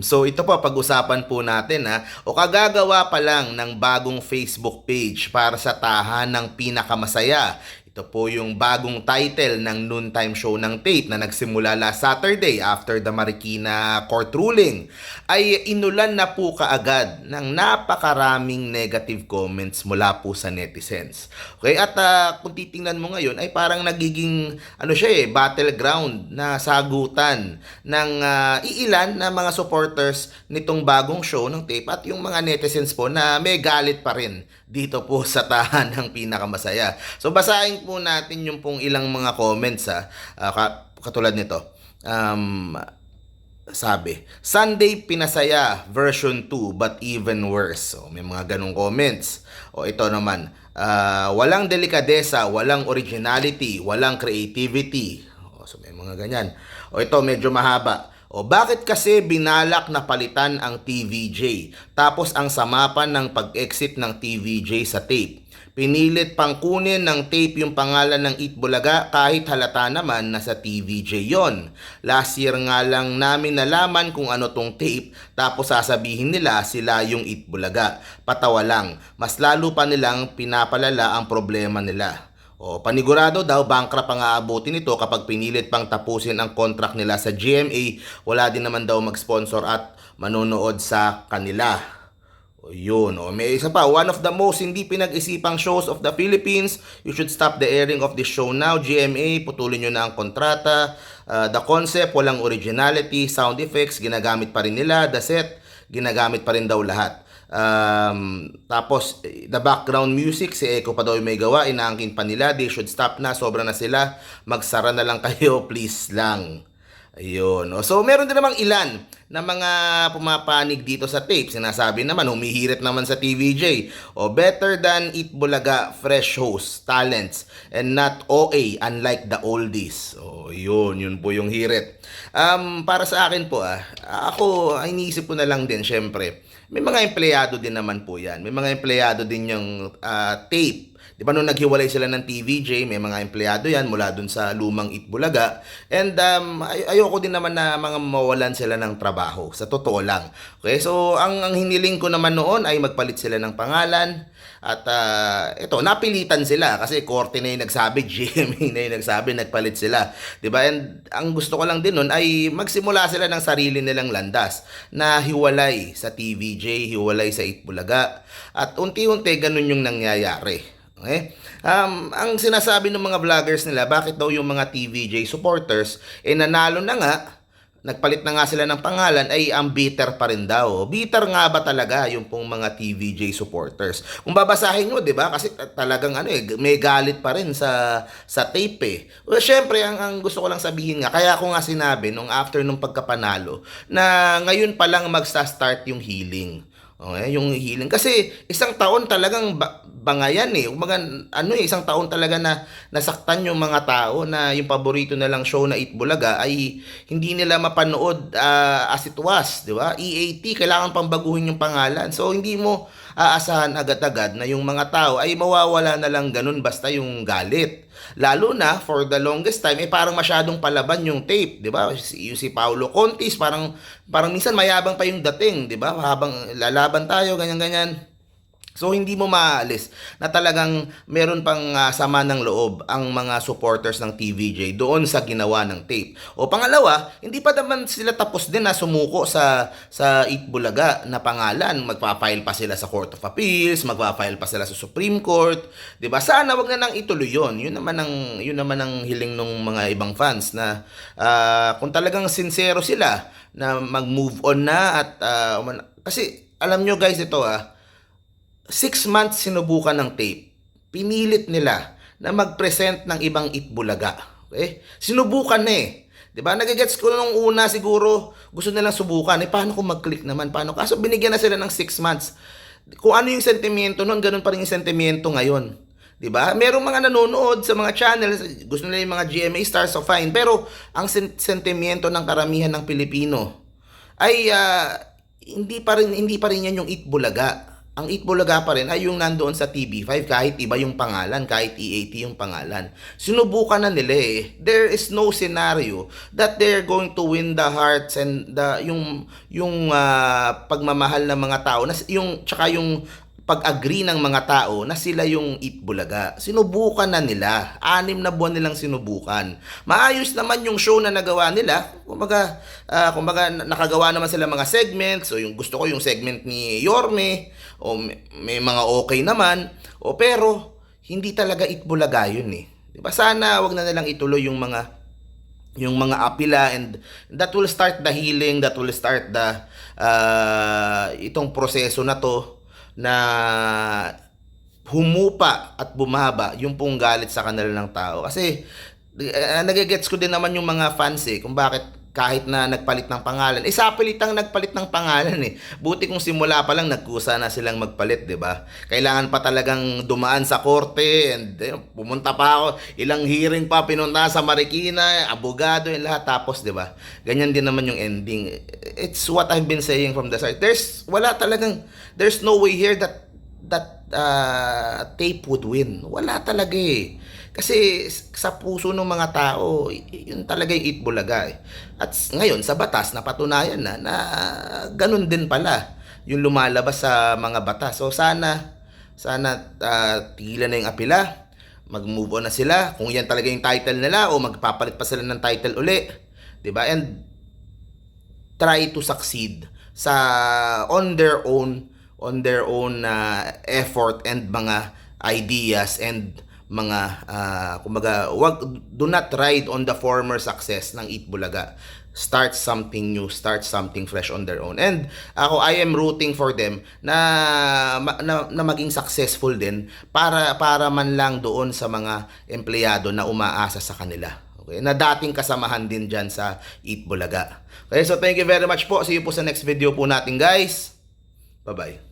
So ito po, pag-usapan po natin ha. O kagagawa pa lang ng bagong Facebook page para sa tahan ng pinakamasaya. Ito po yung bagong title ng noontime show ng tape na nagsimula last Saturday after the Marikina court ruling ay inulan na po kaagad ng napakaraming negative comments mula po sa netizens. Okay, at ah, kung titingnan mo ngayon ay parang nagiging ano siya eh, battleground na sagutan ng ah, iilan na mga supporters nitong bagong show ng tape at yung mga netizens po na may galit pa rin dito po sa tahan ng pinakamasaya. So basahin po natin yung pong ilang mga comments ha, ka- katulad nito. Um, sabi, Sunday Pinasaya version 2 but even worse. So, may mga ganong comments. O ito naman, ah, walang delikadesa, walang originality, walang creativity. O, so may mga ganyan. O ito, medyo mahaba. O bakit kasi binalak na palitan ang TVJ? Tapos ang samapan ng pag-exit ng TVJ sa tape. Pinilit pang kunin ng tape yung pangalan ng Itbulaga kahit halata naman na sa TVJ yon. Last year nga lang namin nalaman kung ano tong tape tapos sasabihin nila sila yung Itbulaga. Patawa lang. Mas lalo pa nilang pinapalala ang problema nila. O, panigurado daw, bankrupt ang aabutin nito kapag pinilit pang tapusin ang contract nila sa GMA. Wala din naman daw mag-sponsor at manonood sa kanila. O yun, o may isa pa, one of the most hindi pinag-isipang shows of the Philippines. You should stop the airing of this show now. GMA, putulin nyo na ang kontrata. Uh, the concept, walang originality, sound effects, ginagamit pa rin nila. The set, ginagamit pa rin daw lahat. Um, tapos, the background music, si Echo pa daw yung may gawa, inaangkin pa nila, they should stop na, sobra na sila, magsara na lang kayo, please lang. Ayun. So, meron din namang ilan na mga pumapanig dito sa tape. Sinasabi naman, humihirit naman sa TVJ. O, better than Eat Bulaga, fresh host, talents, and not OA, unlike the oldies. O, yun. Yun po yung hirit. Um, para sa akin po, ah, ako, ay iniisip ko na lang din, syempre, may mga empleyado din naman po yan. May mga empleyado din yung ah, tape. Di ba nung naghiwalay sila ng TVJ, may mga empleyado yan mula dun sa lumang Itbulaga. And um, ay- ayoko din naman na mga mawalan sila ng trabaho. Sa totoo lang. Okay, so ang, ang hiniling ko naman noon ay magpalit sila ng pangalan. At uh, ito, napilitan sila kasi korte na yung nagsabi, GMA na yung nagsabi, nagpalit sila. Di ba? And ang gusto ko lang din nun ay magsimula sila ng sarili nilang landas na hiwalay sa TVJ, hiwalay sa Itbulaga. At unti-unti ganun yung nangyayari. Okay? Um, ang sinasabi ng mga vloggers nila, bakit daw yung mga TVJ supporters, eh nanalo na nga, nagpalit na nga sila ng pangalan, ay ang bitter pa rin daw. Bitter nga ba talaga yung pong mga TVJ supporters? Kung babasahin nyo, di ba? Kasi ta- talagang ano eh, may galit pa rin sa, sa tape eh. Well, syempre, ang, ang gusto ko lang sabihin nga, kaya ko nga sinabi nung after nung pagkapanalo, na ngayon pa lang magsa-start yung healing. Okay, yung healing. Kasi isang taon talagang bangayan eh. Umaga, ano eh, isang taon talaga na nasaktan yung mga tao na yung paborito na lang show na Itbulaga ay hindi nila mapanood ah, as it was, di ba? EAT, kailangan pang baguhin yung pangalan. So, hindi mo aasahan agad-agad na yung mga tao ay mawawala na lang ganun basta yung galit. Lalo na, for the longest time, eh parang masyadong palaban yung tape, di ba? Yung si Paulo Contis, parang, parang minsan mayabang pa yung dating, di ba? Habang lalaban tayo, ganyan-ganyan. So hindi mo maalis na talagang meron pang ah, sama ng loob ang mga supporters ng TVJ doon sa ginawa ng tape. O pangalawa, hindi pa naman sila tapos din na sumuko sa sa Itbulaga na pangalan. Magpa-file pa sila sa Court of Appeals, magpa-file pa sila sa Supreme Court, 'di ba? Sana wag na nang ituloy 'yon. Yun naman ang yun naman ang hiling ng mga ibang fans na ah, kung talagang sincero sila na mag-move on na at uman- kasi alam nyo guys ito ah six months sinubukan ng tape. Pinilit nila na mag-present ng ibang Itbulaga. Okay? Sinubukan na eh. 'Di ba? Nagigets ko nung una siguro gusto nilang subukan. Eh paano kung mag-click naman? Paano? Kaso binigyan na sila ng six months. Kung ano yung sentimento noon, ganun pa rin yung sentimento ngayon. 'Di ba? Merong mga nanonood sa mga channels, gusto nila yung mga GMA stars so fine, pero ang sen- sentimento ng karamihan ng Pilipino ay ah, hindi pa rin hindi pa rin yan yung Itbulaga. Ang Itbulaga pa rin ay yung nandoon sa TV5 kahit iba yung pangalan, kahit EAT yung pangalan. Sinubukan na nila eh. There is no scenario that they're going to win the hearts and the yung yung ah, pagmamahal ng mga tao na yung tsaka yung pag-agree ng mga tao na sila yung Itbulaga. Sinubukan na nila. Anim na buwan nilang sinubukan. Maayos naman yung show na nagawa nila. Kumbaga, ah, kumbaga na- nakagawa naman sila mga segments. O yung gusto ko yung segment ni Yorme. O may, may mga okay naman. O pero, hindi talaga Itbulaga yun eh. Diba? Sana wag na nilang ituloy yung mga yung mga apila and that will start the healing that will start the uh, itong proseso na to na humupa at bumaba yung pong galit sa kanila ng tao kasi uh, nagigets ko din naman yung mga fans eh kung bakit kahit na nagpalit ng pangalan. Eh, sapilit ang nagpalit ng pangalan eh. Buti kung simula pa lang nagkusa na silang magpalit, di ba? Kailangan pa talagang dumaan sa korte and eh, pumunta pa ako. Ilang hearing pa, pinunta sa Marikina, abogado, yung lahat. Tapos, di ba? Ganyan din naman yung ending. It's what I've been saying from the start. There's, wala talagang, there's no way here that that uh, tape would win. Wala talaga eh. Kasi sa puso ng mga tao, yun talaga yung Itbulaga eh. At ngayon, sa batas, napatunayan na na ganun din pala yung lumalabas sa mga batas. So sana, sana uh, tigilan na yung apila, mag-move on na sila. Kung yan talaga yung title nila o magpapalit pa sila ng title uli. 'di ba And try to succeed sa on their own on their own uh, effort and mga ideas and mga uh, kumbaga wag do not ride on the former success ng Eat Bulaga start something new start something fresh on their own and ako I am rooting for them na na, na maging successful din para para man lang doon sa mga empleyado na umaasa sa kanila Okay, na dating kasamahan din dyan sa Eat Bulaga. Okay, so thank you very much po. See you po sa next video po natin guys. Bye-bye.